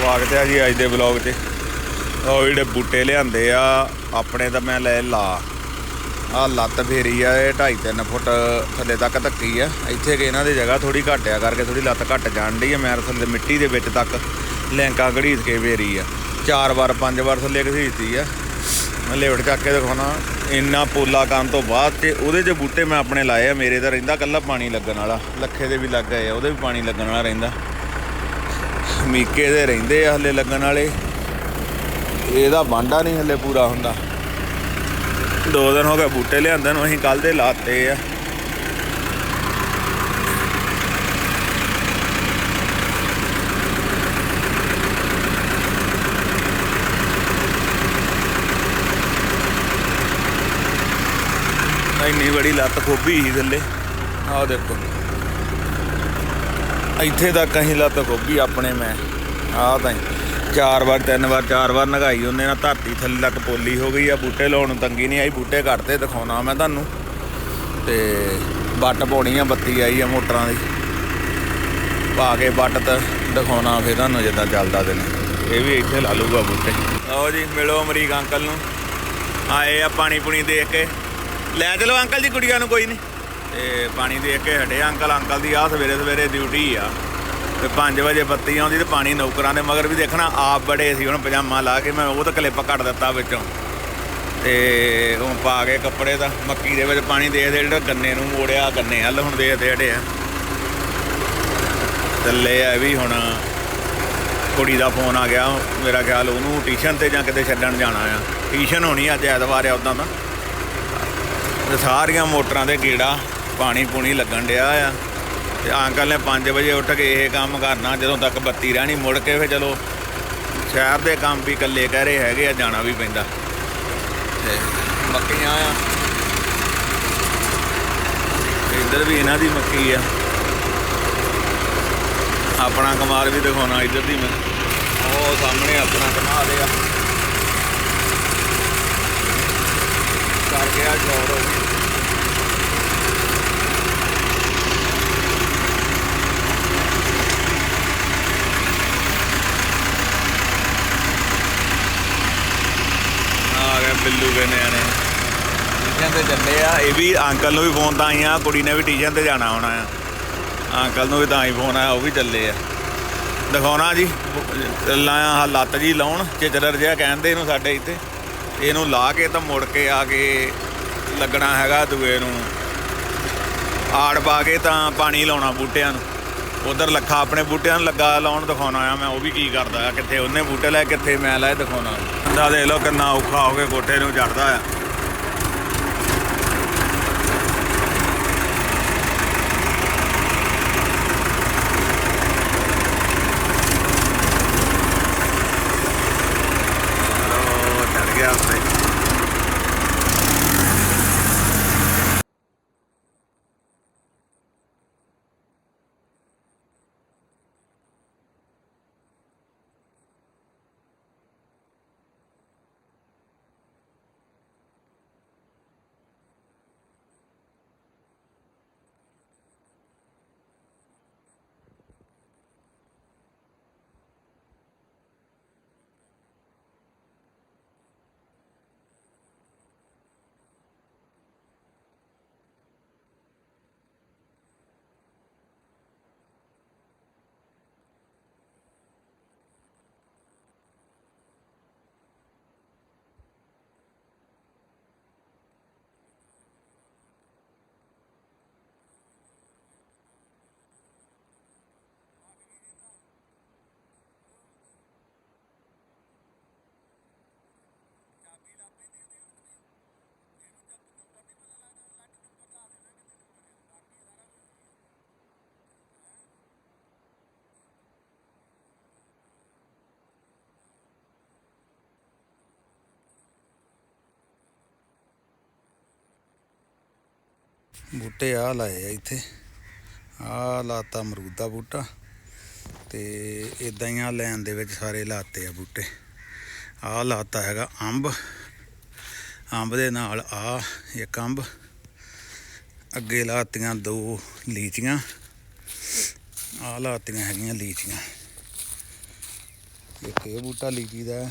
ਸਵਾਗਤ ਹੈ ਜੀ ਅੱਜ ਦੇ ਵਲੌਗ 'ਚ ਉਹ ਜਿਹੜੇ ਬੂਟੇ ਲਿਆਂਦੇ ਆ, ਆਪਣੇ ਤਾਂ ਮੈਂ ਲੈ ਲਾ। ਆ ਲੱਤ ਫੇਰੀ ਆ, ਇਹ 2.5 3 ਫੁੱਟ ਥੱਲੇ ਤੱਕ ਧੱਕੀ ਆ। ਇੱਥੇ ਕਿ ਇਹਨਾਂ ਦੀ ਜਗ੍ਹਾ ਥੋੜੀ ਘਟਿਆ ਕਰਕੇ ਥੋੜੀ ਲੱਤ ਘਟ ਜਾਣ ਡਈ ਆ। ਮੈਂ ਥੱਲੇ ਮਿੱਟੀ ਦੇ ਵਿੱਚ ਤੱਕ ਲੈਂਕਾ ਘੜੀਸ ਕੇ ਫੇਰੀ ਆ। ਚਾਰ ਵਾਰ, ਪੰਜ ਵਾਰ ਥੱਲੇ ਘਸੀਟਦੀ ਆ। ਮੈਂ ਲਿਫਟ ਚੱਕ ਕੇ ਦਿਖਾਉਣਾ। ਇੰਨਾ ਪੋਲਾ ਕਰਨ ਤੋਂ ਬਾਅਦ ਤੇ ਉਹਦੇ 'ਚ ਬੂਟੇ ਮੈਂ ਆਪਣੇ ਲਾਏ ਆ, ਮੇਰੇ ਤਾਂ ਰਹਿੰਦਾ ਕੱਲਾ ਪਾਣੀ ਲੱਗਣ ਵਾਲਾ। ਲੱਖੇ ਦੇ ਵੀ ਲੱਗ ਗਏ ਆ, ਉਹਦੇ ਵੀ ਪਾਣੀ ਲੱਗਣ ਵਾਲਾ ਰਹਿੰਦਾ। ਮੀਕੇ ਦੇ ਰਹਿੰਦੇ ਆ ਹਲੇ ਲੱਗਣ ਵਾਲੇ। ਇਹਦਾ ਵਾਂਡਾ ਨਹੀਂ ਹਲੇ ਪੂਰਾ ਹੁੰਦਾ। ਦੋ ਦਿਨ ਹੋ ਗਏ ਬੂਟੇ ਲਿਆਂਦੇ ਨੂੰ, ਅਸੀਂ ਕੱਲ ਦੇ ਲਾਤੇ ਆ। ਇੰਨੀ ਬੜੀ ਲੱਤ ਖੋਬੀ ਸੀ ਥੱਲੇ। ਆਹ ਦੇਖੋ। ਇੱਥੇ ਤੱਕ ਅਸੀਂ ਲੱਤ ਖੋਬੀ ਆਪਣੇ ਮੈਂ। ਆਹ ਤਾਂ ਚਾਰ ਵਾਰ, ਤਿੰਨ ਵਾਰ, ਚਾਰ ਵਾਰ ਨਗਾਈ ਉਹਨੇ ਨਾ, ਧਰਤੀ ਥੱਲੇ ਤੱਕ ਪੋਲੀ ਹੋ ਗਈ ਆ, ਬੂਟੇ ਲਾਉਣ ਨੂੰ ਤੰਗੀ ਨਹੀਂ ਆਈ, ਬੂਟੇ ਕੱਟਦੇ ਦਿਖਾਉਣਾ ਮੈਂ ਤੁਹਾਨੂੰ। ਤੇ ਬੱਟ ਪਾਉਣੀ ਆ, ਬੱਤੀ ਆਈ ਆ ਮੋਟਰਾਂ ਦੀ। ਪਾ ਕੇ ਬੱਟ ਤਾਂ ਦਿਖਾਉਣਾ ਫੇਰ ਤੁਹਾਨੂੰ ਜਿੱਦਾਂ ਚੱਲਦਾ ਦਿਨ। ਇਹ ਵੀ ਇੱਥੇ ਲਾ ਲੂਗਾ ਬੂਟੇ। ਆਓ ਜੀ, ਮਿਲੋ ਅਮਰੀਕ ਅੰਕਲ ਨੂੰ। ਆਏ ਆ ਪਾਣੀ ਪੁਣੀ ਦੇਖ ਕੇ। ਲੈ ਚਲੋ ਅੰਕਲ ਜੀ, ਕੁੜੀਆਂ ਨੂੰ ਕੋਈ ਨਹੀਂ। ਤੇ ਪਾਣੀ ਦੇ ਕੇ ਹਟੇ ਅੰਕਲ ਅੰਕਲ ਦੀ ਆ ਸਵੇਰੇ ਸਵੇਰੇ ਡਿਊਟੀ ਆ। ਤੇ 5 ਵਜੇ ਬੱਤੀ ਆਉਂਦੀ ਤੇ ਪਾਣੀ ਨੌਕਰਾਂ ਦੇ ਮਗਰ ਵੀ ਦੇਖਣਾ, ਆਪ ਬੜੇ ਸੀ ਹੁਣ ਪਜਾਮਾ ਲਾ ਕੇ ਮੈਂ ਉਹ ਤਾਂ ਕਲਿੱਪ ਕੱਟ ਦਿੱਤਾ ਵਿੱਚੋਂ। ਤੇ ਉਹ ਪਾ ਕੇ ਕੱਪੜੇ ਦਾ, ਮੱਕੀ ਦੇ ਵਿੱਚ ਪਾਣੀ ਦੇ ਦੇ, ਜਿਹੜਾ ਗੰਨੇ ਨੂੰ ਮੋੜਿਆ, ਗੰਨੇ ਹੱਲ ਹੁਣ ਦੇ ਦੇ ਹਟੇ ਆ। ਥੱਲੇ ਆ ਵੀ ਹੁਣ ਕੁੜੀ ਦਾ ਫੋਨ ਆ ਗਿਆ, ਮੇਰਾ ਖਿਆਲ ਉਹਨੂੰ ਟਿਊਸ਼ਨ ਤੇ ਜਾਂ ਕਿਤੇ ਛੱਡਣ ਜਾਣਾ ਆ। ਟਿਊਸ਼ਨ ਹੋਣੀ ਅੱਜ ਐਤਵਾਰ ਆ ਉਦਾਂ ਤਾਂ ਸਾਰੀਆਂ ਮੋਟਰਾਂ ਦੇ ਗੇੜਾ ਪਾਣੀ ਪੂਣੀ ਲੱਗਣ ਡਿਆ ਆ। ਤੇ ਅੰਕਲ ਨੇ 5 ਵਜੇ ਉੱਠ ਕੇ ਇਹ ਕੰਮ ਕਰਨਾ, ਜਦੋਂ ਤੱਕ ਬੱਤੀ ਰਹਿਣੀ ਮੁੜ ਕੇ ਫੇ ਚਲੋ ਸ਼ਹਿਰ ਦੇ ਕੰਮ ਵੀ ਇਕੱਲੇ ਕਹਿ ਰਹੇ ਹੈਗੇ ਆ, ਜਾਣਾ ਵੀ ਪੈਂਦਾ। ਤੇ ਮੱਕੀਆਂ ਆ। ਇੱਧਰ ਵੀ ਇਹਨਾਂ ਦੀ ਮੱਕੀ ਆ। ਆਪਣਾ ਕਮਾਲ ਵੀ ਦਿਖਾਉਣਾ ਇੱਧਰ ਦੀ ਮੈਂ। ਉਹ ਸਾਹਮਣੇ ਆਪਣਾ ਕਮਾਲ ਆ। ਕਰ ਗਿਆ ਜੋੜ ਆ ਗਏ ਬਿੱਲੂ ਦੇ ਨਿਆਣੇ ਟੀਚਰ ਤੇ ਚੱਲੇ ਆ। ਇਹ ਵੀ ਅੰਕਲ ਨੂੰ ਵੀ ਫੋਨ ਤਾਂ ਆਈ ਆ, ਕੁੜੀ ਨੇ ਵੀ ਟੀਚਰ ਤੇ ਜਾਣਾ ਹੋਣਾ ਆ। ਅੰਕਲ ਨੂੰ ਵੀ ਤਾਂ ਹੀ ਫੋਨ ਆਇਆ ਉਹ ਵੀ ਚੱਲੇ ਆ। ਦਿਖਾਉਣਾ ਜੀ ਲਾਇਆ ਆਹ ਲੱਤ ਜੀ ਲਾਉਣ ਚਿਚਰਰ ਜਿਹਾ ਕਹਿੰਦੇ ਇਹਨੂੰ ਸਾਡੇ ਇੱਥੇ। ਇਹਨੂੰ ਲਾ ਕੇ ਤਾਂ ਮੁੜ ਕੇ ਆ ਕੇ ਲੱਗਣਾ ਹੈਗਾ ਦੂਏ ਨੂੰ। ਆੜ ਪਾ ਕੇ ਤਾਂ ਪਾਣੀ ਲਾਉਣਾ ਬੂਟਿਆਂ ਨੂੰ। ਉਧਰ ਲੱਖਾ ਆਪਣੇ ਬੂਟਿਆਂ ਨੂੰ ਲੱਗਾ ਲਾਉਣ ਦਿਖਾਉਣਾ ਆ ਮੈਂ, ਉਹ ਵੀ ਕੀ ਕਰਦਾ ਆ, ਕਿੱਥੇ ਉਹਨੇ ਬੂਟੇ ਲੈ, ਕਿੱਥੇ ਮੈਂ ਲਾਏ ਦਿਖਾਉਣਾ। ਬੰਦਾ ਦੇਖ ਲਓ ਕਿੰਨਾ ਔਖਾ ਹੋ ਕੇ ਕੋਠੇ ਨੂੰ ਚੜਦਾ ਆ। ਬੂਟੇ ਆ ਲਾਏ ਆ ਇੱਥੇ। ਆ ਲਾਤਾ ਅਮਰੂਦ ਦਾ ਬੂਟਾ ਤੇ ਇਦਾਂ ਹੀ ਆ ਲੈਣ ਦੇ ਵਿੱਚ ਸਾਰੇ ਲਾਤੇ ਆ ਬੂਟੇ। ਆ ਲਾਤਾ ਹੈਗਾ ਅੰਬ। ਅੰਬ ਦੇ ਨਾਲ ਆ ਇੱਕ ਅੰਬ। ਅੱਗੇ ਲਾਤੀਆਂ ਦੋ ਲੀਚੀਆਂ। ਆ ਲਾਤੀਆਂ ਹੈਗੀਆਂ ਲੀਚੀਆਂ। ਇੱਕ ਇਹ ਬੂਟਾ ਲੀਚੀ ਦਾ,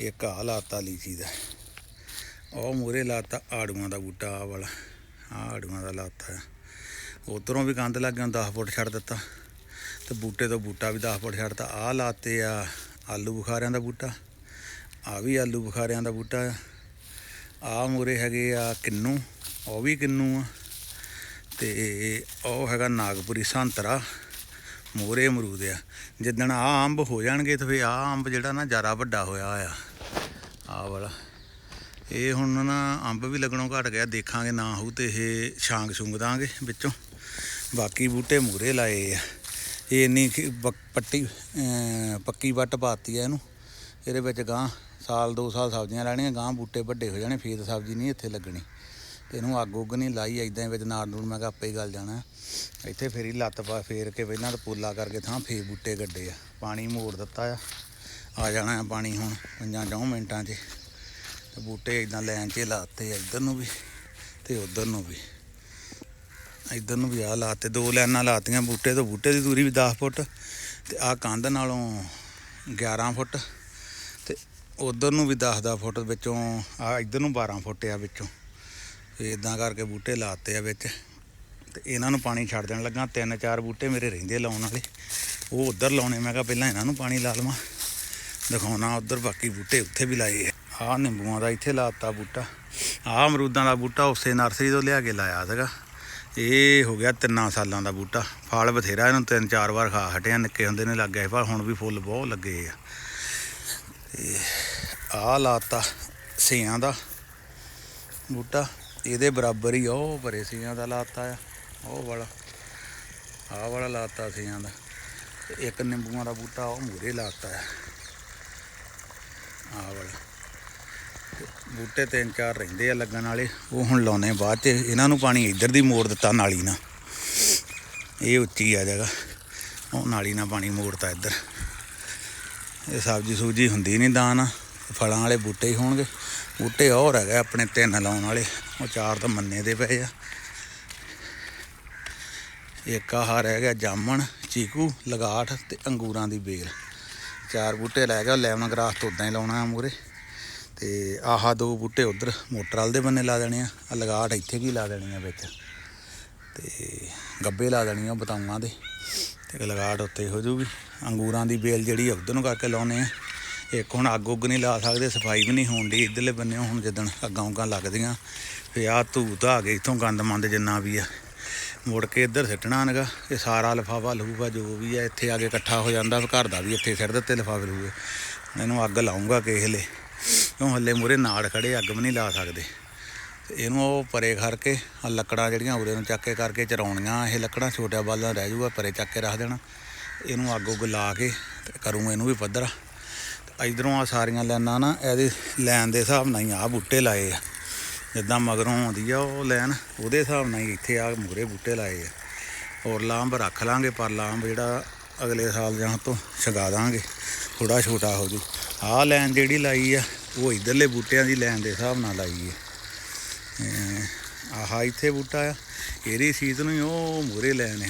ਇੱਕ ਆ ਲਾਤਾ ਲੀਚੀ ਦਾ। ਉਹ ਮੂਰੇ ਲਾਤਾ ਆੜੂਆਂ ਦਾ ਬੂਟਾ ਆ ਵਾਲਾ। ਆੜੂਆਂ ਦਾ ਲਾਤਾ ਹੈ। ਉਧਰੋਂ ਵੀ ਕੰਧ ਲੱਗ ਗਿਆ 10 ਫੁੱਟ ਛੱਡ ਦਿੱਤਾ। ਤੇ ਬੂਟੇ ਤੋਂ ਬੂਟਾ ਵੀ 10 ਫੁੱਟ ਛੱਡਤਾ ਆ ਲਾਤੇ ਆ ਆਲੂ ਬੁਖਾਰਿਆਂ ਦਾ ਬੂਟਾ। ਆ ਵੀ ਆਲੂ ਬੁਖਾਰਿਆਂ ਦਾ ਬੂਟਾ ਆ। ਆ ਮੂਰੇ ਹੈਗੇ ਆ ਕਿੰਨੂ, ਉਹ ਵੀ ਕਿੰਨੂ ਆ। ਤੇ ਉਹ ਹੈਗਾ ਨਾਗਪੁਰੀ ਸੰਤਰਾ, ਮੂਰੇ ਅਮਰੂਦ ਆ। ਜਿੱਦਣ ਆ ਅੰਬ ਹੋ ਜਾਣਗੇ ਤੇ ਫੇ ਆ ਅੰਬ ਜਿਹੜਾ ਨਾ ਜ਼ਿਆਦਾ ਵੱਡਾ ਹੋਇਆ ਆ ਆ ਵਾਲਾ। ਇਹ ਹੁਣ ਨਾ ਅੰਬ ਵੀ ਲੱਗਣੋਂ ਘਟ ਗਿਆ, ਦੇਖਾਂਗੇ ਨਾ ਹੋਊ ਤੇ ਇਹ ਛਾਂਗ ਛੁੰਗ ਦਾਂਗੇ ਵਿੱਚੋਂ। ਬਾਕੀ ਬੂਟੇ ਮੂਰੇ ਲਾਏ ਆ। ਇਹ ਇੰਨੀ ਖੀ- ਬ- ਪੱਟੀ ਪੱਕੀ ਵੱਟ ਪਾਤੀ ਆ ਇਹਨੂੰ। ਇਹਦੇ ਵਿੱਚ ਗਾਂ ਸਾਲ, ਦੋ ਸਾਲ ਸਬਜ਼ੀਆਂ ਲੈਣੀਆਂ ਗਾਂ ਬੂਟੇ ਵੱਡੇ ਹੋ ਜਾਣੇ, ਫੇਰ ਸਬਜ਼ੀ ਨਹੀਂ ਇੱਥੇ ਲੱਗਣੀ। ਤੇ ਇਹਨੂੰ ਅੱਗ ਉੱਗ ਨਹੀਂ ਲਾਈ ਐਦਾਂ ਵਿੱਚ ਨਾੜ ਨੂੜ ਮੈਂ ਕਿਹਾ ਆਪੇ ਹੀ ਗਲ ਜਾਣਾ। ਇੱਥੇ ਫੇਰ ਹੀ ਲੱਤ ਪਾ, ਫੇਰ ਕੇ ਪਹਿਲਾਂ ਤਾਂ ਪੋਲਾ ਕਰਕੇ ਥਾਂ ਫੇਰ ਬੂਟੇ ਗੱਡੇ ਆ। ਪਾਣੀ ਮੋੜ ਦਿੱਤਾ ਆ। ਆ ਜਾਣਾ ਆ ਪਾਣੀ ਹੁਣ, ਪੰਜਾਂ ਚੌਂ ਮਿੰਟਾਂ 'ਚ। ਤੇ ਬੂਟੇ ਇਦਾਂ ਲਾਈਨ 'ਚ ਲਾਤੇ ਇੱਧਰ ਨੂੰ ਵੀ ਤੇ ਉੱਧਰ ਨੂੰ ਵੀ। ਇੱਧਰ ਨੂੰ ਵੀ ਆ ਲਾਤੇ, ਦੋ ਲਾਈਨਾਂ ਲਾਤੀਆਂ ਬੂਟੇ ਤੋਂ, ਬੂਟੇ ਦੀ ਦੂਰੀ ਵੀ 10 ਫੁੱਟ ਤੇ ਆ ਕੰਧ ਨਾਲੋਂ 11 ਫੁੱਟ ਤੇ ਉਧਰ ਨੂੰ ਵੀ 10 10 ਫੁੱਟ ਵਿੱਚੋਂ ਆ ਇੱਧਰ ਨੂੰ 12 ਫੁੱਟ ਆ ਵਿੱਚੋਂ। ਤੇ ਇਦਾਂ ਕਰਕੇ ਬੂਟੇ ਲਾਤੇ ਆ ਵਿੱਚ ਤੇ ਇਹਨਾਂ ਨੂੰ ਪਾਣੀ ਛੱਡ ਦੇਣ ਲੱਗਾ, ਤਿੰਨ ਚਾਰ ਬੂਟੇ ਮੇਰੇ ਰਹਿੰਦੇ ਲਾਉਣ ਵਾਲੇ। ਉਹ ਉਧਰ ਲਾਉਣੇ, ਮੈਂ ਕਿਹਾ ਪਹਿਲਾਂ ਇਹਨਾਂ ਨੂੰ ਪਾਣੀ ਲਾ ਲਵਾਂ। ਦਿਖਾਉਣਾ ਉਧਰ, ਬਾਕੀ ਬੂਟੇ ਉੱਥੇ ਵੀ ਲਾਏ ਆ। ਆਹ ਨਿੰਬੂਆਂ ਦਾ ਇੱਥੇ ਲਾਤਾ ਬੂਟਾ। ਆਹ ਅਮਰੂਦਾਂ ਦਾ ਬੂਟਾ ਉਸੇ ਨਰਸਰੀ ਤੋਂ ਲਿਆ ਕੇ ਲਾਇਆ ਸੀਗਾ। ਇਹ ਹੋ ਗਿਆ ਤਿੰਨਾਂ ਸਾਲਾਂ ਦਾ ਬੂਟਾ। ਫਲ ਬਥੇਰਾ ਇਹਨੂੰ ਤਿੰਨ ਚਾਰ ਵਾਰ ਖਾ ਹਟਿਆ ਨਿੱਕੇ ਹੁੰਦੇ ਨੇ ਲੱਗੇ ਸੀ, ਪਰ ਹੁਣ ਵੀ ਫੁੱਲ ਬਹੁਤ ਲੱਗੇ ਆ। ਤੇ ਆਹ ਲਾਤਾ ਸਿਆਂ ਦਾ ਬੂਟਾ। ਇਹਦੇ ਬਰਾਬਰ ਹੀ ਉਹ ਭਰੇ ਸਿਆਂ ਦਾ ਲਾਤਾ ਆ। ਉਹ ਵਾਲਾ ਆਹ ਵਾਲਾ ਲਾਤਾ ਸਿਆਂ ਦਾ। ਇੱਕ ਨਿੰਬੂਆਂ ਦਾ ਬੂਟਾ ਉਹ ਮੂਰੇ ਲਾਤਾ ਆ। ਆਹ ਵਾਲਾ। ਬੂਟੇ ਤਿੰਨ ਚਾਰ ਰਹਿੰਦੇ ਆ ਲੱਗਣ ਵਾਲੇ, ਉਹ ਹੁਣ ਲਾਉਣੇ ਬਾਅਦ ਚ। ਇਹਨਾਂ ਨੂੰ ਪਾਣੀ ਇੱਧਰ ਦੀ ਮੋੜ ਦਿੱਤਾ, ਨਾਲੀ ਨਾਲ। ਇਹ ਉੱਚੀ ਆ ਜਗ੍ਹਾ। ਉਹ ਨਾਲੀ ਨਾਲ ਪਾਣੀ ਮੋੜਤਾ ਇੱਧਰ। ਇਹ ਸਬਜ਼ੀ ਸੂਜੀ ਹੁੰਦੀ ਨਹੀਂ ਦਾਨ। ਫਲਾਂ ਵਾਲੇ ਬੂਟੇ ਹੀ ਹੋਣਗੇ। ਬੂਟੇ ਹੋਰ ਹੈਗੇ ਆਪਣੇ ਤਿੰਨ ਲਾਉਣ ਵਾਲੇ। ਉਹ ਚਾਰ ਤਾਂ ਮੰਨੇ ਦੇ ਪਏ ਆ। ਇੱਕ ਆਹ ਰਹਿ ਗਿਆ ਜਾਮਣ, ਚੀਕੂ, ਲਗਾਠ ਤੇ ਅੰਗੂਰਾਂ ਦੀ ਬੇਲ। ਚਾਰ ਬੂਟੇ ਲੈ ਗਿਆ ਲੈਮਨ ਗ੍ਰਾਸ ਤੋਂ ਉਦਾਂ ਹੀ ਲਾਉਣਾ ਆ ਮੂਰੇ ਤੇ ਆਹਾ ਦੋ ਬੂਟੇ ਉਧਰ ਮੋਟਰ ਵਾਲ ਦੇ ਬੰਨੇ ਲਾ ਦੇਣੇ ਆ ਆ ਲਗਾਠ ਇੱਥੇ ਕੀ ਲਾ ਦੇਣੀ ਆ ਵਿੱਚ। ਤੇ ਗੱਬੇ ਲਾ ਦੇਣੀਆਂ ਬਤਾਊਆਂ ਦੇ, ਤੇ ਲਗਾਟ ਉੱਤੇ ਹੋ ਜੂਗੀ। ਅੰਗੂਰਾਂ ਦੀ ਬੇਲ ਜਿਹੜੀ ਉਧਰ ਨੂੰ ਕਰਕੇ ਲਾਉਨੇ ਆ। ਇੱਕ ਹੁਣ ਅੱਗ ਉੱਗ ਨਹੀਂ ਲਾ ਸਕਦੇ, ਸਫ਼ਾਈ ਵੀ ਨਹੀਂ ਹੋਣ ਦੀ ਇਧਰਲੇ ਬੰਨੇ ਹੁਣ ਜਦੋਂ ਅੱਗਾਂ ਉੱਗਾਂ ਲੱਗਦੀਆਂ। ਫੇ ਆ ਧੂ ਧਾ ਕੇ ਇਥੋਂ ਗੰਦ ਮੰਦ ਜਿੰਨਾ ਵੀ ਆ। ਮੁੜ ਕੇ ਇੱਧਰ ਸਿੱਟਣਾ ਨਗਾ, ਇਹ ਸਾਰਾ ਲਿਫਾਫਾ ਲਹੂਗਾ, ਜੋ ਵੀ ਆ ਇੱਥੇ ਆ ਕੇ ਇਕੱਠਾ ਹੋ ਜਾਂਦਾ, ਘਰ ਦਾ ਵੀ ਇੱਥੇ ਸਿੱਟ ਦਿੱਤੇ ਲਿਫਾਫੇ ਲਹੂਗੇ। ਇਹਨੂੰ ਅੱਗ ਲਾਉਂਗਾ ਕਿਸੇ ਲੇ ਕਿਉਂ ਹੱਲੇ ਮੂਰੇ ਨਾੜ ਖੜੇ ਅੱਗ ਵੀ ਨਹੀਂ ਲਾ ਸਕਦੇ। ਤੇ ਇਹਨੂੰ ਉਹ ਪਰੇ ਕਰਕੇ ਆ ਲੱਕੜਾਂ ਜਿਹੜੀਆਂ ਉਰੇ ਨੂੰ ਚੱਕ ਕੇ ਕਰਕੇ ਚਰਾਉਣੀਆਂ, ਇਹ ਲੱਕੜਾਂ ਛੋਟਾ ਬਾਲਾਂ ਰਹਿ ਜੂਗਾ, ਪਰੇ ਚੱਕ ਕੇ ਰੱਖ ਦੇਣਾ। ਇਹਨੂੰ ਅੱਗ ਉੱਗ ਲਾ ਕੇ ਤੇ ਕਰੂੰ ਇਹਨੂੰ ਵੀ ਪੱਧਰਾ। ਤੇ ਇਧਰੋਂ ਆ ਸਾਰੀਆਂ ਲਾਈਨਾਂ ਨਾ, ਇਹਦੇ ਲੈਣ ਦੇ ਹਿਸਾਬ ਨਾਲ ਹੀ ਆ ਬੂਟੇ ਲਾਏ ਆ। ਜਿੱਦਾਂ ਮਗਰੋਂ ਆਉਂਦੀ ਆ ਉਹ ਲੈਣ ਉਹਦੇ ਹਿਸਾਬ ਨਾਲ ਹੀ ਇੱਥੇ ਆ ਮੂਰੇ ਬੂਟੇ ਲਾਏ ਆ। ਹੋਰ ਲਾਂਬ ਰੱਖ ਲਾਂਗੇ, ਪਰ ਲਾਂਬ ਜਿਹੜਾ ਅਗਲੇ ਸਾਲ ਜਾਂ ਤੋਂ ਛਗਾ ਦਾਂਗੇ ਥੋੜਾ ਛੋਟਾ ਹੋ ਜੂ। ਆਹ ਲੈਣ ਜਿਹੜੀ ਲਾਈ ਆ ਉਹ ਇਧਰਲੇ ਬੂਟਿਆਂ ਦੀ ਲੈਣ ਦੇ ਹਿਸਾਬ ਨਾਲ ਲਾਈ ਹੈ ਅਹ ਇੱਥੇ ਬੂਟਾ ਆ। ਇਹਦੀ ਸੀਤ ਨੂੰ ਹੀ ਉਹ ਮੂਰੇ ਲੈਣ ਆ।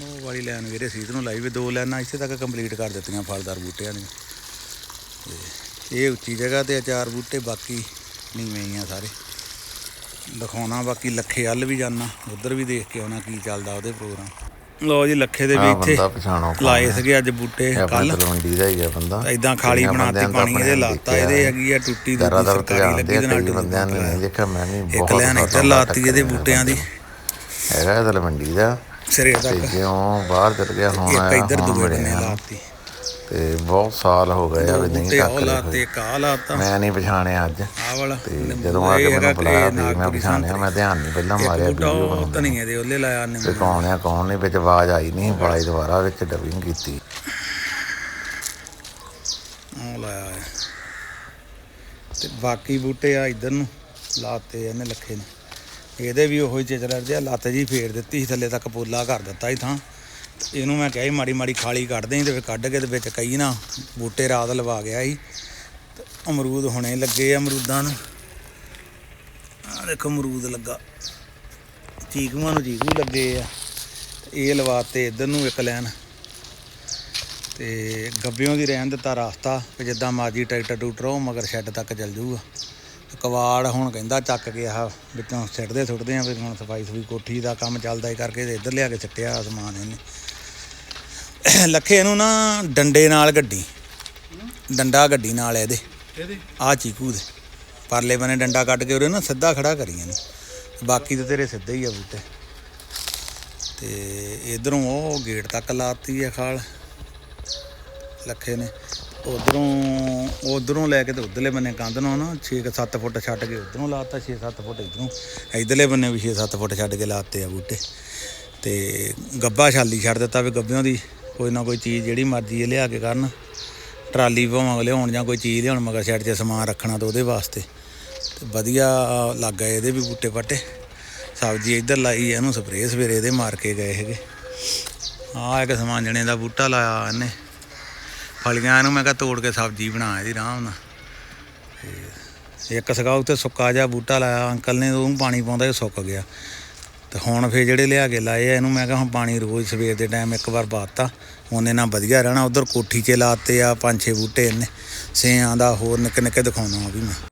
ਉਹ ਵਾਲੀ ਲੈਣ ਵੀਰੇ ਸੀਤ ਨੂੰ ਲਾਈ ਵੀ ਦੋ ਲੈਣਾ ਇੱਥੇ ਤੱਕ ਕੰਪਲੀਟ ਕਰ ਦਿੱਤੀਆਂ ਫਲਦਾਰ ਬੂਟਿਆਂ ਨੇ। ਤੇ ਇਹ ਉੱਚੀ ਜਗ੍ਹਾ ਤੇ ਆ, ਚਾਰ ਬੂਟੇ ਬਾਕੀ ਨੀਵੇਂ ਹੀ ਆ ਸਾਰੇ। ਦਿਖਾਉਣਾ ਬਾਕੀ ਲੱਖੇ ਵੱਲ ਵੀ ਜਾਣਾ ਉਧਰ ਵੀ ਦੇਖ ਕੇ ਆਉਣਾ ਕੀ ਚੱਲਦਾ ਉਹਦੇ ਪ੍ਰੋਗਰਾਮ। ਲਓ ਜੀ ਲੱਖੇ ਦੇ ਵੀ ਆਹ ਇੱਥੇ ਬੰਦਾ ਪਛਾਣੋ ਕੌਣ ਲਾਏ ਹੈ। ਸੀਗੇ ਅੱਜ ਬੂਟੇ ਇਹ ਆਪਣੇ ਕੱਲ ਤਲਵੰਡੀ ਦਾ ਹੀ ਆ ਬੰਦਾ। ਇਦਾਂ ਖਾਲੀ ਬਣਾਤੀ ਬੰਦਿਆਂ ਨੂੰ ਪਾਣੀ ਆਪਣੇ ਇਹਦੇ ਲਾਤਾ ਦੇਖਿਆ ਇਹਦੇ ਹੈਗੀ ਆ ਟੁੱਟੀ ਦੂਜੀ ਦਰ ਸਰਕਾਰੀ ਧਿਆਨ ਲੱਗੀ ਦੇ ਦੇ ਨਾਲ ਕਈ ਬੰਦਿਆਂ ਨੇ ਨਹੀਂ ਦੇਖਿਆ ਮੈਂ ਵੀ ਇੱਕ ਬਹੁਤ ਲੈਣ ਇੱਧਰ ਲਾਤੀ ਇਹਦੇ ਨੇ ਬੂਟਿਆਂ ਦੀ। ਹੈਗਾ ਇਹ ਤਲਵੰਡੀ ਦਾ। ਸਿਰੇ ਤੇ ਤੱਕ ਜਿਉਂ ਬਾਹਰ ਚਲ ਗਿਆ ਹੁਣ ਇੱਕ ਆਇਆ ਇੱਧਰ ਹੁਣ ਦੂਏ ਮਿਲਿਆ ਲਾਤੀ। ਤੇ ਬਹੁਤ ਸਾਲ ਹੋ ਗਏ ਆ ਵੀ ਨਹੀਂ ਬੂਟੇ ਉਹ ਟੱਕਰੇ ਲਾਤੇ ਹੋਏ। ਕਾ ਲਾਤਾ? ਮੈਂ ਨਹੀਂ ਪਛਾਣਿਆ ਅੱਜ। ਤੇ ਜਦੋਂ ਆ ਕੇ ਮੈਨੂੰ ਬੁਲਾਇਆ ਵੀ ਮੈਂ ਪਛਾਣਿਆ ਮੈਂ ਧਿਆਨ ਨਹੀਂ ਪਹਿਲਾਂ ਮਾਰਿਆ ਵੀਡੀਓ ਉਹ ਬਣਾਉਂਦੇ ਧਨੀਏ ਦੇ ਉਹਲੇ ਲਾਇਆ ਤੇ ਨਿੰਬੂ ਕੌਣ ਆ ਕੌਣ ਨਹੀਂ ਵਿੱਚ ਆਵਾਜ਼ ਆਈ ਨਹੀਂ ਬਾਈ ਦੁਬਾਰਾ ਵਿੱਚ ਡਬਿੰਗ ਕੀਤੀ। ਉਹ ਲਾਇਆ ਹੈ ਤੇ ਬਾਕੀ ਬੂਟੇ ਆ ਇਧਰ ਨੂੰ ਲਾਤੇ ਇਹਨੇ ਲੱਖੇ ਨੇ। ਇਹਦੇ ਵੀ ਉਹੀ ਚਿਚਲਰ ਜਿਹਾ ਲੱਤ ਜੀ ਫੇਰ ਦਿੱਤੀ ਸੀ ਥੱਲੇ ਤੱਕ ਪੋਲਾ ਕਰ ਦਿੱਤਾ ਸੀ ਥਾਂ। ਤੇ ਇਹਨੂੰ ਮੈਂ ਕਿਹਾ ਸੀ ਮਾੜੀ ਮਾੜੀ ਖਾਲੀ ਕੱਢ ਦੇਂ ਤੇ ਫਿਰ ਕੱਢ ਕੇ ਤੇ ਵਿੱਚ ਕਈ ਨਾ, ਬੂਟੇ ਰਾਤ ਲਵਾ ਗਿਆ ਸੀ। ਤੇ ਅਮਰੂਦ ਹੁਣੇ ਲੱਗੇ ਆ ਅਮਰੂਦਾਂ ਨੂੰ। ਆ ਦੇਖੋ ਅਮਰੂਦ ਲੱਗਾ। ਚੀਕੂਆਂ ਨੂੰ ਚੀਕੂ ਲੱਗੇ ਆ। ਇਹ ਲਵਾਤੇ ਇਧਰ ਨੂੰ ਇੱਕ ਲੈਨ ਤੇ ਗੱਬਿਆਂ ਦੀ ਰਹਿਣ ਦਿੱਤਾ ਰਸਤਾ ਕਿ ਜਿੱਦਾਂ ਮਰਜ਼ੀ ਟਰੈਕਟਰ ਟੂਟਰ ਉਹ ਮਗਰ ਸ਼ੈੱਡ ਤੱਕ ਚੱਲ ਜੂਗਾ ਤੇ ਕਵਾੜ ਹੁਣ ਕਹਿੰਦਾ ਚੱਕ ਕੇ ਆਹ ਵਿੱਚੋਂ ਸਿੱਟਦੇ ਸੁੱਟਦੇ ਆ, ਵੀ ਹੁਣ ਸਫ਼ਾਈ ਸਫੂਈ ਕੋਠੀ ਦਾ ਕੰਮ ਚੱਲਦਾ ਹੀ ਕਰਕੇ ਇੱਧਰ ਲਿਆ ਕੇ ਸਿੱਟਿਆ ਸਮਾਨ ਇਹਨੇ। ਲੱਖੇ ਇਹਨੂੰ ਨਾ ਡੰਡੇ ਨਾਲ ਗੱਡੀ। ਡੰਡਾ ਗੱਡੀ ਨਾਲ ਇਹਦੇ। ਇਹਦੇ? ਆ ਚੀਕੂ ਦੇ। ਪਰਲੇ ਬੰਨੇ ਡੰਡਾ ਕੱਢ ਕੇ ਉਹਦੇ ਨਾ ਸਿੱਧਾ ਖੜਾ ਕਰੀ ਇਹਨੂੰ। ਬਾਕੀ ਤੇ ਤੇਰੇ ਸਿੱਧੇ ਹੀ ਆ ਬੂਟੇ। ਤੇ ਇਧਰੋਂ ਉਹ ਗੇਟ ਤੱਕ ਲਾਤੀ ਆ ਖਾਲ। ਲੱਖੇ ਨੇ। ਉਧਰੋਂ ਉਧਰੋਂ ਲੈ ਕੇ ਤੇ ਉਧਰਲੇ ਬੰਨੇ ਕੰਧ ਨੂੰ ਨਾ 6-7 ਫੁੱਟ ਛੱਡ ਕੇ ਉਧਰੋਂ ਲਾਤਾ 6-7 ਫੁੱਟ ਇਧਰੋਂ। ਇਧਰਲੇ ਬੰਨੇ ਵੀ 6-7 ਫੁੱਟ ਛੱਡ ਕੇ ਲਾਤੇ ਆ ਬੂਟੇ। ਤੇ ਗੱਬਾ ਛਾਲੀ ਛੱਡ ਦਿੱਤਾ ਵੀ ਗੱਬਿਆਂ ਦੀ। ਕੋਈ ਨਾ ਕੋਈ ਚੀਜ਼ ਜਿਹੜੀ ਮਰਜ਼ੀ ਇਹ ਲਿਆ ਕੇ ਕਰਨ। ਟਰਾਲੀ ਭਾਵੇਂ ਲਿਆਉਣ ਜਾਂ ਕੋਈ ਚੀਜ਼ ਲਿਆਉਣ, ਮਗਰ ਸਾਈਡ 'ਤੇ ਸਮਾਨ ਰੱਖਣਾ ਤਾਂ ਉਹਦੇ ਵਾਸਤੇ। ਤੇ ਵਧੀਆ ਲੱਗ ਗਏ ਇਹਦੇ ਵੀ ਬੂਟੇ ਪੱਟੇ ਸਬਜ਼ੀ ਇੱਧਰ ਲਾਈ ਇਹਨੂੰ ਸਪਰੇਅ ਸਵੇਰੇ ਇਹਦੇ ਮਾਰ ਕੇ ਗਏ ਹੈਗੇ। ਆਹ ਇੱਕ ਸਮਾਨ ਜਣੇ ਦਾ ਬੂਟਾ ਲਾਇਆ ਇਹਨੇ। ਫਲੀਆਂ ਇਹਨੂੰ ਮੈਂ ਕਿਹਾ ਤੋੜ ਕੇ ਸਬਜ਼ੀ ਬਣਾ ਇਹਦੀ ਆਰਾਮ ਨਾਲ। ਤੇ ਇੱਕ ਸਗਾ ਉੱਤੇ ਸੁੱਕਾ ਜਿਹਾ ਬੂਟਾ ਲਾਇਆ, ਅੰਕਲ ਨੇ, ਉਹਨੂੰ ਪਾਣੀ ਪਾਉਂਦਾ ਇਹ ਸੁੱਕ ਗਿਆ। ਤੇ ਹੁਣ ਫੇਰ ਜਿਹੜੇ ਲਿਆ ਕੇ ਲਾਏ ਆ, ਇਹਨੂੰ ਮੈਂ ਕਿਹਾ ਹੁਣ ਪਾਣੀ ਰੋਜ਼ ਸਵੇਰ ਦੇ ਟਾਈਮ ਇੱਕ ਵਾਰ ਪਾਤਾ ਉਹਨੇ ਨਾਲ ਵਧੀਆ ਰਹਿਣਾ, ਉਧਰ ਕੋਠੀ 'ਚ ਲਾਤੇ ਆ ਪੰਜ ਛੇ ਬੂਟੇ ਇਹਨੇ ਸੇਆਂ ਦਾ ਹੋਰ ਨਿੱਕੇ ਨਿੱਕੇ ਦਿਖਾਉਣਾ ਵੀ ਮੈਂ।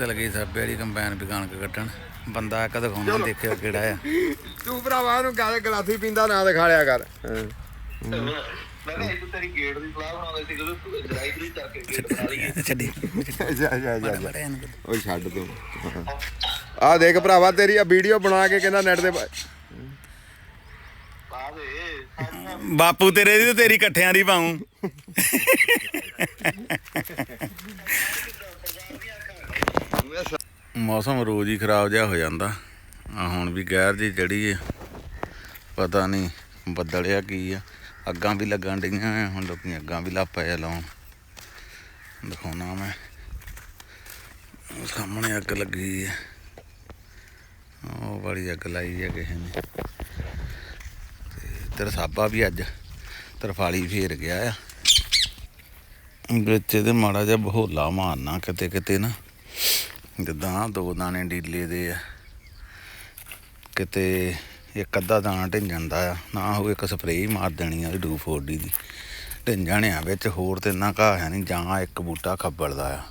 ਚਲ ਗਈ ਸਾਬੇ ਵਾਲੀ ਕੰਬਾਈਨ ਵੀ ਕਣਕ ਕੱਟਣ ਬੰਦਾ ਇੱਕ ਦਿਖਾਉਣਾ ਦੇਖਿਓ ਕਿਹੜਾ ਆ। ਤੂੰ ਭਰਾਵਾ ਉਹਨੂੰ ਗੱਲ ਗਲਾਸੀ ਪੀਂਦਾ ਨਾ ਦਿਖਾ ਲਿਆ ਕਰ। ਹਾਂ। ਮੈਂ ਕਿਹਾ ਇਹ ਤੇਰੀ ਗੇਟ ਦੀ ਸਲਾਹ ਬਣਾਉਂਦੇ ਸੀ ਕਿ ਤੂੰ ਡਰਾਈਵਰੀ ਕਰਕੇ ਗੇਟ ਬਣਾ ਲਈ ਛੱਡੀ ਜਾ ਜਾ ਜਾ ਤੂੰ। ਆ ਦੇਖ ਭਰਾਵਾ ਤੇਰੀ ਆ ਵੀਡੀਓ ਬਣਾ ਕੇ ਕਹਿੰਦਾ ਨੈਟ ਸਾਰੀਆਂ ਬਾਪੂ ਤੇਰੇ ਦੀ ਤੇ ਤੇਰੀ ਇਕੱਠਿਆਂ ਦੀ ਪਾਉਂ। ਮੌਸਮ ਰੋਜ਼ ਹੀ ਖਰਾਬ ਜਿਹਾ ਹੋ ਜਾਂਦਾ। ਆ ਹੁਣ ਵੀ ਗੈਰ ਜੀ ਚੜੀ ਹੈ ਪਤਾ ਨਹੀਂ ਬੱਦਲਿਆ ਕੀ ਆ। ਅੱਗਾਂ ਵੀ ਲੱਗਣ ਡਈਆਂ ਹੁਣ ਲੋਕੀ ਅੱਗਾਂ ਵੀ ਲਾਪੇ ਲਾਉਣ। ਦਿਖਾਉਣਾ ਮੈਂ। ਸਾਹਮਣੇ ਅੱਗ ਲੱਗੀ ਹੈ ਉਹ ਬੜੀ ਅੱਗ ਲਾਈ ਹੈ ਕਿਸੇ ਨੇ। ਇੱਧਰ ਸਾਬਾ ਵੀ ਅੱਜ ਤਰਫਾਲੀ ਫੇਰ ਗਿਆ ਆ। ਵਿੱਚ ਇਹਦੇ ਮਾੜਾ ਜਿਹਾ ਬਹੋਲਾ ਮਾਰਨਾ ਕਿਤੇ ਕਿਤੇ ਨਾ। ਜਿੱਦਾਂ ਦੋ ਦਾਣੇ ਡੀਲੇ ਦੇ ਆ। ਕਿਤੇ ਇੱਕ ਅੱਧਾ ਦਾਣਾ ਢਿੰਜਣ ਦਾ ਆ, ਨਾ ਹੋਵੇ ਇੱਕ ਸਪਰੇਅ ਮਾਰ ਦੇਣੀ ਆ ਡੂ ਫੋਰਡੀ ਦੀ। ਢਿੰਜਣ ਆ ਵਿੱਚ, ਹੋਰ ਤੇ ਇੰਨਾ ਘਾਹ ਹੈ ਨਹੀਂ, ਜਾਂ ਇੱਕ ਬੂਟਾ ਖੱਬਲਦਾ ਆ।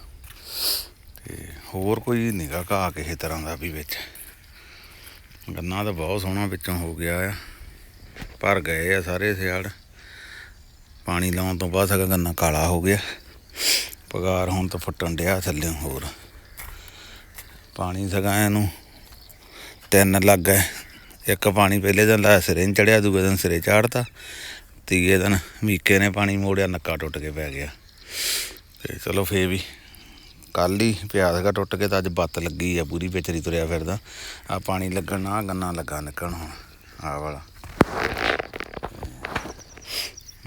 ਤੇ ਹੋਰ ਕੋਈ ਨਿਗਾ ਘਾਹ ਕਿਸੇ ਤਰ੍ਹਾਂ ਦਾ ਵੀ ਵਿੱਚ। ਗੰਨਾ ਤਾਂ ਬਹੁਤ ਸੋਹਣਾ ਵਿੱਚੋਂ ਹੋ ਗਿਆ ਆ। ਭਰ ਗਏ ਆ ਸਾਰੇ ਸਿਆੜ ਪਾਣੀ ਲਾਉਣ ਤੋਂ ਬਾਅਦ ਸਗਾ ਗੰਨਾ ਕਾਲਾ ਹੋ ਗਿਆ। ਪਗਾਰ ਹੁਣ ਤਾਂ ਫੁੱਟਣ ਡਿਆ ਥੱਲੇ ਹੋਰ। ਪਾਣੀ ਸਗਾ ਇਹਨੂੰ। ਤਿੰਨ ਲੱਗ ਗਏ। ਇੱਕ ਪਾਣੀ ਪਹਿਲੇ ਦਿਨ ਲਾਇਆ, ਸਿਰੇ ਨਹੀਂ ਚੜਿਆ ਦੂਜੇ ਦਿਨ ਸਿਰੇ ਚਾੜਤਾ। ਤੀਏ ਦਿਨ ਮੀਕੇ ਨੇ ਪਾਣੀ ਮੋੜਿਆ, ਨੱਕਾ ਟੁੱਟ ਕੇ ਪੈ ਗਿਆ। ਤੇ ਚਲੋ ਫੇਰ ਵੀ ਕੱਲ ਹੀ ਪਿਆ ਸੀਗਾ ਟੁੱਟ ਕੇ ਤਾਂ ਅੱਜ ਬੱਤ ਲੱਗੀ ਆ, ਪੂਰੀ ਵਿਚਰੀ ਤੁਰਿਆ ਫਿਰਦਾ। ਆ ਪਾਣੀ ਲੱਗਣ ਨਾ ਗੰਨਾ ਲੱਗਾ ਨਿਕਲਣ ਹੁਣ ਆ ਵਾਲਾ।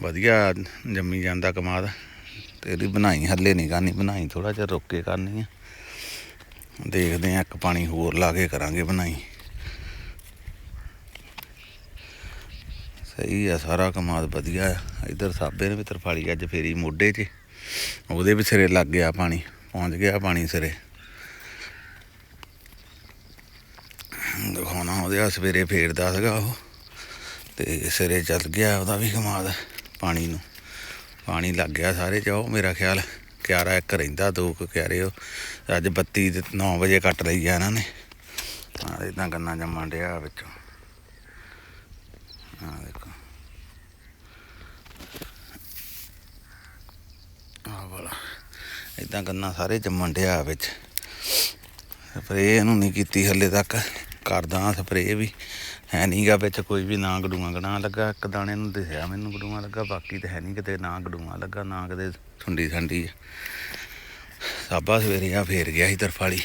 ਵਧੀਆ ਜੰਮੀ ਜਾਂਦਾ ਕਮਾਦ। ਤੇ ਇਹਦੀ ਬਣਾਈ, ਹੱਲੇ ਨਹੀਂ ਕਰਨੀ, ਬਣਾਈ ਥੋੜਾ ਜਿਹਾ, ਰੁੱਕ ਕੇ ਕਰਨੀ ਆ। ਦੇਖਦੇ ਆ, ਇੱਕ ਪਾਣੀ ਹੋਰ ਲਾ ਕੇ ਕਰਾਂਗੇ ਬਣਾਈ। ਸਹੀ ਆ, ਸਾਰਾ ਕਮਾਦ ਵਧੀਆ ਆ। ਇਧਰ ਸਾਬੇ ਨੇ ਵੀ ਤਰਫਾਲੀ ਅੱਜ ਫੇਰੀ ਮੋਢੇ 'ਚ। ਉਹਦੇ ਵੀ ਸਿਰੇ ਲੱਗ ਗਿਆ ਪਾਣੀ, ਪਹੁੰਚ ਗਿਆ ਪਾਣੀ ਸਿਰੇ। ਦਿਖਾਉਣਾ ਉਹਦੇ ਆ, ਸਵੇਰੇ ਫੇਰਦਾ ਸੀਗਾ ਉਹ। ਤੇ ਸਿਰੇ ਚੱਲ ਗਿਆ ਉਹਦਾ ਵੀ ਕਮਾਦ ਪਾਣੀ ਨੂੰ। ਪਾਣੀ ਲੱਗ ਗਿਆ ਸਾਰੇ ਚ, ਉਹ ਮੇਰਾ ਖਿਆਲ। ਕਿਆਰਾ ਇੱਕ ਰਹਿੰਦਾ, ਦੋ ਕੁ ਕਿਆਰੇ ਉਹ। ਅੱਜ ਬੱਤੀ 9 ਵਜੇ ਕੱਟ ਲਈ ਆ ਇਹਨਾਂ ਨੇ। ਆ ਇਦਾਂ ਗੰਨਾ ਜੰਮਣ ਡਿਆ ਵਿੱਚੋਂ। ਆ ਦੇਖੋ। ਆ ਵਾਲਾ। ਇਦਾਂ ਗੰਨਾ ਸਾਰੇ ਜੰਮਣ ਡਿਆ ਵਿੱਚ। ਸਪਰੇਅ ਇਹਨੂੰ ਨਹੀਂ ਕੀਤੀ ਹੱਲੇ ਤੱਕ। ਕਰਦਾ ਸਪਰੇਅ ਵੀ। ਹੈ ਨਹੀਂਗਾ ਵਿੱਚ ਕੋਈ ਵੀ ਨਾ ਗਡੂਆਂ ਗਣਾ ਲੱਗਾ, ਇੱਕ ਦਾਣੇ ਨੂੰ ਦਿਸਿਆ ਮੈਨੂੰ ਗਡੂਆਂ ਲੱਗਾ, ਬਾਕੀ ਤੇ ਹੈ ਨਹੀਂ ਕਿਤੇ ਨਾ ਗਡੂਆਂ ਲੱਗਾ, ਨਾ ਕਿਤੇ ਠੰਡੀ ਠੰਡੀ ਸਾਬਾ ਸਵੇਰੇ ਆ, ਫੇਰ ਗਿਆ ਸੀ ਤਰਫਾਲੀ।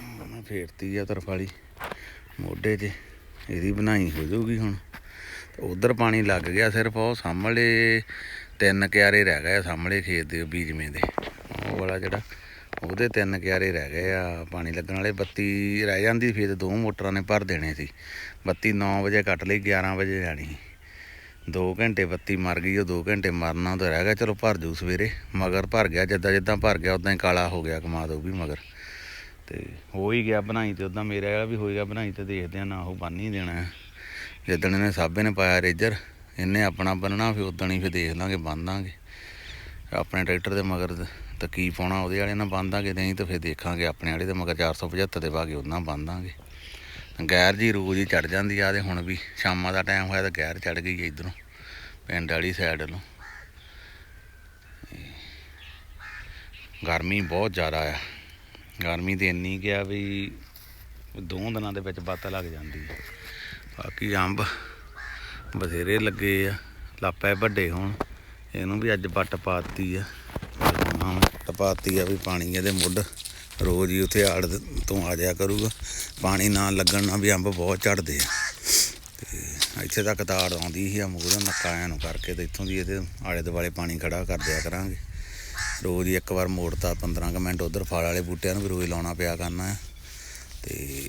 ਮੈਂ ਫੇਰਤੀ ਆ ਤਰਫਾਲੀ। ਮੋਢੇ 'ਚ ਇਹਦੀ ਬਣਾਈ ਹੋ ਜਾਊਗੀ ਹੁਣ। ਉਧਰ ਪਾਣੀ ਲੱਗ ਗਿਆ ਸਿਰਫ, ਉਹ ਸਾਹਮਣੇ ਤਿੰਨ ਕਿਆਰੇ ਰਹਿ ਗਏ ਆ, ਸਾਹਮਣੇ ਖੇਤ ਦੇ ਬੀਜਵੇਂ ਦੇ। ਉਹ ਵਾਲਾ ਜਿਹੜਾ ਉਹਦੇ ਤਿੰਨ ਕਿਆਰੇ ਰਹਿ ਗਏ ਆ, ਪਾਣੀ ਲੱਗਣ ਵਾਲੇ, ਬੱਤੀ ਰਹਿ ਜਾਂਦੀ ਫਿਰ ਦੋ ਮੋਟਰਾਂ ਨੇ ਭਰ ਦੇਣੇ ਸੀ। ਬੱਤੀ 9 ਵਜੇ ਕੱਟ ਲਈ 11 ਵਜੇ ਜਾਣੀ 2 ਘੰਟੇ ਬੱਤੀ ਮਰ ਗਈ, ਉਹ 2 ਘੰਟੇ ਮਰਨਾ ਤਾਂ ਰਹਿ ਗਿਆ, ਚਲੋ ਭਰ ਜੂ ਸਵੇਰੇ। ਮਗਰ ਭਰ ਗਿਆ, ਜਿੱਦਾਂ ਜਿੱਦਾਂ ਭਰ ਗਿਆ, ਉਦਾਂ ਹੀ ਕਾਲਾ ਹੋ ਗਿਆ ਕਮਾਦ ਉਹ ਵੀ ਮਗਰ। ਤੇ ਹੋ ਹੀ ਗਿਆ ਬਣਾਈ ਤੇ ਉਦਾਂ ਮੇਰੇ ਵਾਲਾ ਵੀ ਹੋਏਗਾ ਬਣਾਈ ਤੇ ਦੇਖਦੇ ਆ, ਨਾ ਉਹ ਬੰਨ ਹੀ ਦੇਣਾ। ਹੈ। ਜਿੱਦਣ ਇਹਨੇ ਸਾਬੇ ਨੇ ਪਾਇਆ ਰੇਜਰ, ਇਹਨੇ ਆਪਣਾ ਬੰਨਣਾ, ਫਿਰ ਉਦਣ ਹੀ ਫਿਰ ਦੇਖ ਲਾਂਗੇ, ਬੰਨ ਦਾਂਗੇ ਆਪਣੇ ਟਰੈਕਟਰ ਦੇ ਮਗਰ ਤਾਂ ਕੀ ਪਾਉਣਾ ਉਹਦੇ ਵਾਲੇ ਨਾਲ ਬੰਨ ਦਾਂਗੇ ਨਹੀਂ ਤਾਂ ਫਿਰ ਦੇਖਾਂਗੇ ਆਪਣੇ ਵਾਲੇ ਦੇ ਮਗਰ 475 ਦੇ ਬਾਗੇ ਉਹਨਾਂ ਬੰਦਾਂਗੇ। ਗੈਰ ਜੀ ਰੋਜ਼ ਹੀ ਚੜ ਜਾਂਦੀ ਆ ਤੇ ਹੁਣ ਵੀ ਸ਼ਾਮਾਂ ਦਾ ਟਾਈਮ ਹੋਇਆ ਤਾਂ ਗੈਰ ਚੜ ਗਈ ਇਧਰੋਂ, ਪਿੰਡ ਵਾਲੀ ਸਾਈਡ ਨੂੰ ਗਰਮੀ ਬਹੁਤ ਜ਼ਿਆਦਾ ਆ। ਗਰਮੀ ਤੇ ਇੰਨੀ ਗਿਆ ਵੀ ਦੋ ਦਿਨਾਂ ਦੇ ਵਿੱਚ ਬੱਤ ਲੱਗ ਜਾਂਦੀ ਹੈ ਬਾਕੀ ਅੰਬ ਬਥੇਰੇ ਲੱਗੇ ਆ, ਲਾਪੇ ਵੱਡੇ ਹੋਣ, ਇਹਨੂੰ ਵੀ ਅੱਜ ਵੱਟ ਪਾਤੀ ਆ। ਹਾਂ ਟਪਾਤੀ ਆ ਵੀ ਪਾਣੀ ਇਹਦੇ ਮੁੱਢ। ਰੋਜ਼ ਹੀ ਉੱਥੇ ਆੜ ਤੋਂ ਆ ਜਾਇਆ ਕਰੂਗਾ। ਪਾਣੀ ਨਾ ਲੱਗਣ ਨਾਲ ਵੀ ਅੰਬ ਬਹੁਤ ਝੜਦੇ ਆ। ਤੇ ਇੱਥੇ ਤੱਕ ਤਾੜ ਆਉਂਦੀ ਸੀ ਆ ਮੂਹਰੇ ਨੱਕਾ ਨੂੰ ਕਰਕੇ ਤੇ ਇੱਥੋਂ ਦੀ ਇਹਦੇ ਆਲੇ ਦੁਆਲੇ ਪਾਣੀ ਖੜਾ ਕਰ ਦਿਆ ਕਰਾਂਗੇ। ਰੋਜ਼ ਹੀ ਇੱਕ ਵਾਰ ਮੋੜਤਾ 15 ਕੁ ਮਿੰਟ ਉਧਰ ਫਲ ਵਾਲੇ ਬੂਟਿਆਂ ਨੂੰ ਵੀ ਰੋਜ਼ ਲਾਉਣਾ ਪਿਆ ਕਰਨਾ ਹੈ ਤੇ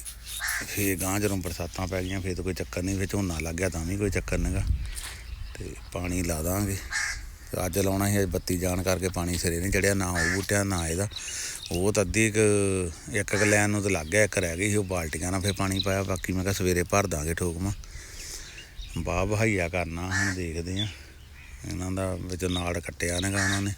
ਫੇਰ ਗਾਂ ਜਦੋਂ ਬਰਸਾਤਾਂ ਪੈ ਗਈਆਂ, ਫੇਰ ਤਾਂ ਕੋਈ ਚੱਕਰ ਨਹੀਂ, ਫੇਰ ਝੋਨਾ ਲੱਗ ਗਿਆ ਤਾਂ ਵੀ ਕੋਈ ਚੱਕਰ ਨਹੀਂਗਾ ਤੇ ਪਾਣੀ ਲਾ ਦਾਂਗੇ। ਅੱਜ ਲਾਉਣਾ ਸੀ, ਅੱਜ ਬੱਤੀ ਜਾਣ ਕਰਕੇ ਪਾਣੀ ਸਿਰੇ ਨਹੀਂ ਚੜਿਆ, ਨਾ ਉਹ ਬੂਟਿਆਂ, ਨਾ ਇਹਦਾ। ਉਹ ਤਾਂ ਅੱਧੀ ਕੁ ਇੱਕ ਕੁ ਲੈਣ ਨੂੰ ਤਾਂ ਲੱਗ ਗਿਆ, ਇੱਕ ਰਹਿ ਗਈ ਸੀ ਉਹ ਬਾਲਟੀਆਂ ਨਾਲ ਫੇਰ ਪਾਣੀ ਪਾਇਆ, ਬਾਕੀ ਮੈਂ ਕਿਹਾ ਸਵੇਰੇ ਭਰ ਦਾਂਗੇ ਠੋਕਮਾ ਬਾਹ ਬਹਾਈਆ ਕਰਨਾ, ਹੁਣ ਦੇਖਦੇ ਆ ਇਹਨਾਂ ਦਾ ਵਿੱਚ ਨਾੜ ਕੱਟਿਆ ਨੇਗਾ ਉਹਨਾਂ ਨੇ।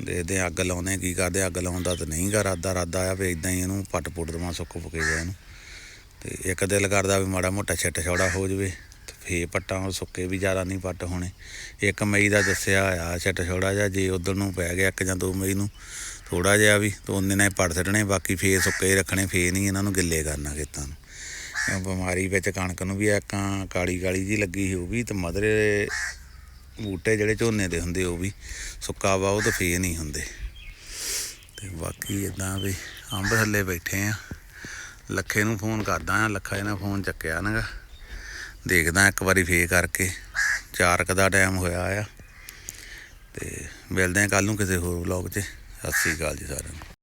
ਦੇਖਦੇ ਹਾਂ ਅੱਗ ਲਾਉਨੇ ਕੀ ਕਰਦੇ ਅੱਗ ਲਾਉਂਦਾ ਤਾਂ ਨਹੀਂ ਗਾ ਰਾਦਾ ਰਾਦਾ ਆ ਵੀ ਇਦਾਂ ਹੀ ਇਹਨੂੰ ਪੱਟ ਪੁੱਟ ਦਵਾਂ ਸੁੱਕ ਫੁਕੇ ਜਾ ਇਹਨੂੰ। ਤੇ ਇੱਕ ਦਿਲ ਕਰਦਾ ਵੀ ਮਾੜਾ ਮੋਟਾ ਛਿੱਟ ਛੋੜਾ ਹੋ ਜਵੇ। ਫੇ ਪੱਟਾਂ ਉਹ ਸੁੱਕੇ ਵੀ ਜ਼ਿਆਦਾ ਨਹੀਂ ਪੱਟ ਹੋਣੇ। ਇੱਕ ਮਈ ਦਾ ਦੱਸਿਆ ਆ ਛੱਟ ਛੋੜਾ ਜਿਹਾ, ਜੇ ਉਧਰ ਨੂੰ ਪੈ ਗਿਆ ਇੱਕ ਜਾਂ ਦੋ ਮਈ ਨੂੰ ਥੋੜਾ ਜਿਹਾ ਵੀ, ਤਾਂ ਉਹਨੇ ਨਾਲ ਹੀ ਪੱਟ ਛੱਡਣੇ, ਬਾਕੀ ਫੇ ਸੁੱਕੇ ਹੀ ਰੱਖਣੇ ਫੇ ਨਹੀਂ ਇਹਨਾਂ ਨੂੰ ਗਿੱਲੇ ਕਰਨਾ ਖੇਤਾਂ ਨੂੰ। ਇਹ ਬਿਮਾਰੀ ਵਿੱਚ ਕਣਕ ਨੂੰ ਵੀ ਇੱਕਾਂ ਕਾਲੀ ਕਾਲੀ ਜੀ ਲੱਗੀ ਸੀ, ਉਹ ਵੀ ਤੇ ਮਧਰੇ ਬੂਟੇ ਜਿਹੜੇ ਝੋਨੇ ਦੇ ਹੁੰਦੇ, ਉਹ ਵੀ ਸੁੱਕਾ ਵਾ, ਉਹ ਤਾਂ ਫੇ ਨਹੀਂ ਹੁੰਦੇ। ਤੇ ਬਾਕੀ ਇਦਾਂ ਵੀ ਅੰਬ ਥੱਲੇ ਬੈਠੇ ਆ। ਲੱਖੇ ਨੂੰ ਫੋਨ ਕਰਦਾ ਆ, ਲੱਖਾ ਇਹਨਾਂ ਫੋਨ ਚੱਕਿਆ ਨਾਗਾ। ਦੇਖਦਾ ਇੱਕ ਵਾਰੀ ਫੇਰ ਕਰਕੇ। ਚਾਰ ਕੁ ਦਾ ਟਾਈਮ ਹੋਇਆ ਆ। ਤੇ ਮਿਲਦੇ ਆ ਕੱਲ ਨੂੰ ਕਿਸੇ ਹੋਰ ਵਲੌਗ 'ਚ। ਸਤਿ ਸ੍ਰੀ ਅਕਾਲ ਜੀ ਸਾਰਿਆਂ ਨੂੰ।